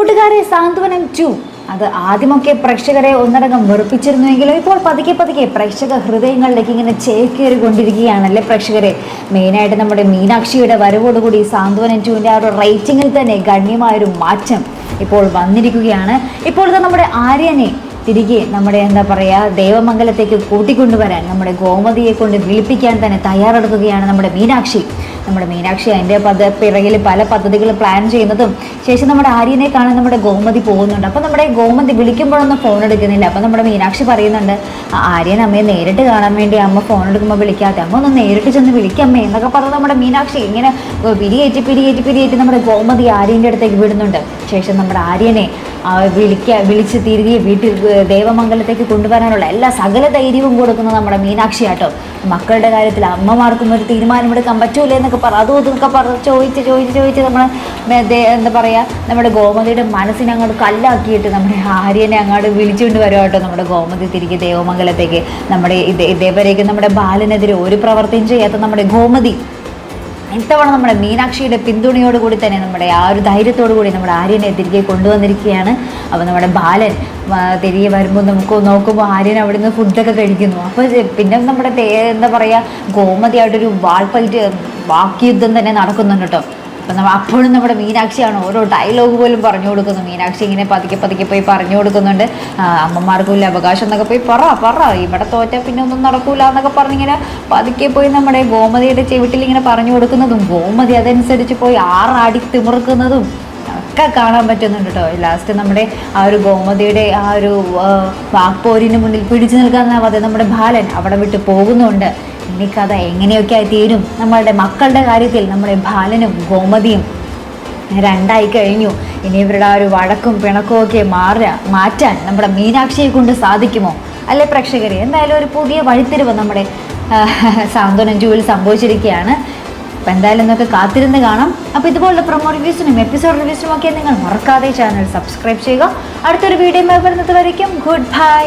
കൂട്ടുകാരെ സാന്ത്വനം ടു. അത് ആദ്യമൊക്കെ പ്രേക്ഷകരെ ഒന്നടങ്കം വെറുപ്പിച്ചിരുന്നുവെങ്കിലും ഇപ്പോൾ പതുക്കെ പതുക്കെ പ്രേക്ഷക ഹൃദയങ്ങളിലേക്ക് ഇങ്ങനെ ചേക്കേറി കൊണ്ടിരിക്കുകയാണല്ലേ പ്രേക്ഷകരെ. മെയിനായിട്ട് നമ്മുടെ മീനാക്ഷിയുടെ വരവോടുകൂടി സാന്ത്വനം ടുവിന്റെ ആ ഒരു റേറ്റിങ്ങിൽ തന്നെ ഗണ്യമായൊരു മാറ്റം ഇപ്പോൾ വന്നിരിക്കുകയാണ്. ഇപ്പോൾ ഇത് നമ്മുടെ ആര്യനെ തിരികെ നമ്മുടെ എന്താ പറയുക ദേവമംഗലത്തേക്ക് കൂട്ടിക്കൊണ്ടുവരാൻ നമ്മുടെ ഗോമതിയെ കൊണ്ട് വിളിപ്പിക്കാൻ തന്നെ തയ്യാറെടുക്കുകയാണ് നമ്മുടെ മീനാക്ഷി. നമ്മുടെ മീനാക്ഷി അതിന്റെ പദ പിറകിൽ പല പദ്ധതികൾ പ്ലാൻ ചെയ്യുന്നതും ശേഷം നമ്മുടെ ആര്യനെ കാണാൻ നമ്മുടെ ഗോമതി പോകുന്നുണ്ട്. അപ്പോൾ നമ്മുടെ ഗോമതി വിളിക്കുമ്പോഴൊന്നും ഫോൺ എടുക്കുന്നില്ല. അപ്പോൾ നമ്മുടെ മീനാക്ഷി പറയുന്നുണ്ട് "ആ, ആര്യൻ അമ്മയെ നേരിട്ട് കാണാൻ വേണ്ടി അമ്മ ഫോൺ എടുക്കുമ്പോൾ വിളിക്കാതെ അമ്മ ഒന്ന് നേരിട്ട് ചെന്ന് വിളിക്കമ്മേ എന്നൊക്കെ പറഞ്ഞ് നമ്മുടെ മീനാക്ഷി ഇങ്ങനെ പിരിയേറ്റ് പിരിയേറ്റ് പിരിയേറ്റ് നമ്മുടെ ഗോമതി ആര്യന്റെ അടുത്തേക്ക് വിടുന്നുണ്ട്. ശേഷം നമ്മുടെ ആര്യനെ വിളിക്കുക വിളിക്ക വിളിച്ച് തിരികെ വീട്ടിൽ ദേവമംഗലത്തേക്ക് കൊണ്ടുവരാനുള്ള എല്ലാ സകല ധൈര്യവും കൊടുക്കുന്നത് നമ്മുടെ മീനാക്ഷി ആട്ടോ. മക്കളുടെ കാര്യത്തിൽ അമ്മമാർക്കും ഒരു തീരുമാനമെടുക്കാൻ പറ്റൂലേ എന്നൊക്കെ പറ അതും ഇതൊക്കെ പറഞ്ഞ് ചോദിച്ച് ചോദിച്ച് ചോദിച്ച് നമ്മൾ എന്താ പറയുക നമ്മുടെ ഗോമതിയുടെ മനസ്സിനെ അങ്ങോട്ട് കല്ലാക്കിയിട്ട് നമ്മുടെ ആര്യനെ അങ്ങോട്ട് വിളിച്ചുകൊണ്ട് വരും കേട്ടോ നമ്മുടെ ഗോമതി തിരികെ ദേവമംഗലത്തേക്ക്. നമ്മുടെ ഇതേ ഇതേവരേക്ക് നമ്മുടെ ബാലനെതിരെ ഒരു പ്രവർത്തിയും ചെയ്യാത്ത നമ്മുടെ ഗോമതി. ഇത്തവണ നമ്മുടെ മീനാക്ഷിയുടെ പിന്തുണയോട് കൂടി തന്നെ നമ്മുടെ ആ ഒരു ധൈര്യത്തോടു കൂടി നമ്മുടെ ആര്യനെ തിരികെ കൊണ്ടുവന്നിരിക്കുകയാണ്. അപ്പോൾ നമ്മുടെ ബാലൻ തിരികെ വരുമ്പോൾ നമുക്ക് നോക്കുമ്പോൾ ആര്യൻ അവിടെ നിന്ന് ഫുഡൊക്കെ കഴിക്കുന്നു. അപ്പോൾ പിന്നെ നമ്മുടെ എന്താ പറയുക ഗോമതിയായിട്ടൊരു വാൾപ്പൈറ്റ് വാക്യുദ്ധം തന്നെ നടക്കുന്നുണ്ട് കേട്ടോ. അപ്പം നമ്മൾ അപ്പോഴും നമ്മുടെ മീനാക്ഷിയാണ് ഓരോ ഡയലോഗ് പോലും പറഞ്ഞു കൊടുക്കുന്നത്. മീനാക്ഷി ഇങ്ങനെ പതുക്കെ പതുക്കെ പോയി പറഞ്ഞു കൊടുക്കുന്നുണ്ട്. ആ, അമ്മമാർക്കും ഇല്ല അവകാശം എന്നൊക്കെ പോയി പറ പറ. ഇവിടെ തോറ്റാൽ പിന്നെ ഒന്നും നടക്കൂല എന്നൊക്കെ പറഞ്ഞിങ്ങനെ പതുക്കെ പോയി നമ്മുടെ ഗോമതിയുടെ ചെവിട്ടിൽ ഇങ്ങനെ പറഞ്ഞു കൊടുക്കുന്നതും ഗോമതി അതനുസരിച്ച് പോയി ആറാടി തിമിർക്കുന്നതും ഒക്കെ കാണാൻ പറ്റുന്നുണ്ട് കേട്ടോ. ലാസ്റ്റ് നമ്മുടെ ആ ഒരു ഗോമതിയുടെ ആ ഒരു വാക്പോരിന് മുന്നിൽ പിടിച്ചു നിൽക്കാൻ നമ്മുടെ ബാലൻ അവിടെ വിട്ട് പോകുന്നുണ്ട്. ഇനി കഥ എങ്ങനെയൊക്കെ ആയി തീരും നമ്മളുടെ മക്കളുടെ കാര്യത്തിൽ നമ്മുടെ ബാലനും ഗോമതിയും. രണ്ടായി കഴിഞ്ഞു. ഇനി ഇവരുടെ ആ ഒരു വഴക്കും പിണക്കും ഒക്കെ മാറുക മാറ്റാൻ നമ്മുടെ മീനാക്ഷിയെ കൊണ്ട് സാധിക്കുമോ? അല്ലെ പ്രേക്ഷകരെ? എന്തായാലും ഒരു പുതിയ വഴിത്തിരിവ് നമ്മുടെ സാന്ത്വനം ജൂവിൽ സംഭവിച്ചിരിക്കുകയാണ്. അപ്പം എന്തായാലും നമുക്ക് കാത്തിരുന്ന് കാണാം. അപ്പോൾ ഇതുപോലുള്ള പ്രൊമോ റിവ്യൂസിനും എപ്പിസോഡ് റിവ്യൂസിനും ഒക്കെ നിങ്ങൾ മറക്കാതെ ചാനൽ സബ്സ്ക്രൈബ് ചെയ്യുക. അടുത്തൊരു വീഡിയോ വരുന്നത് വരയ്ക്കും. Good bye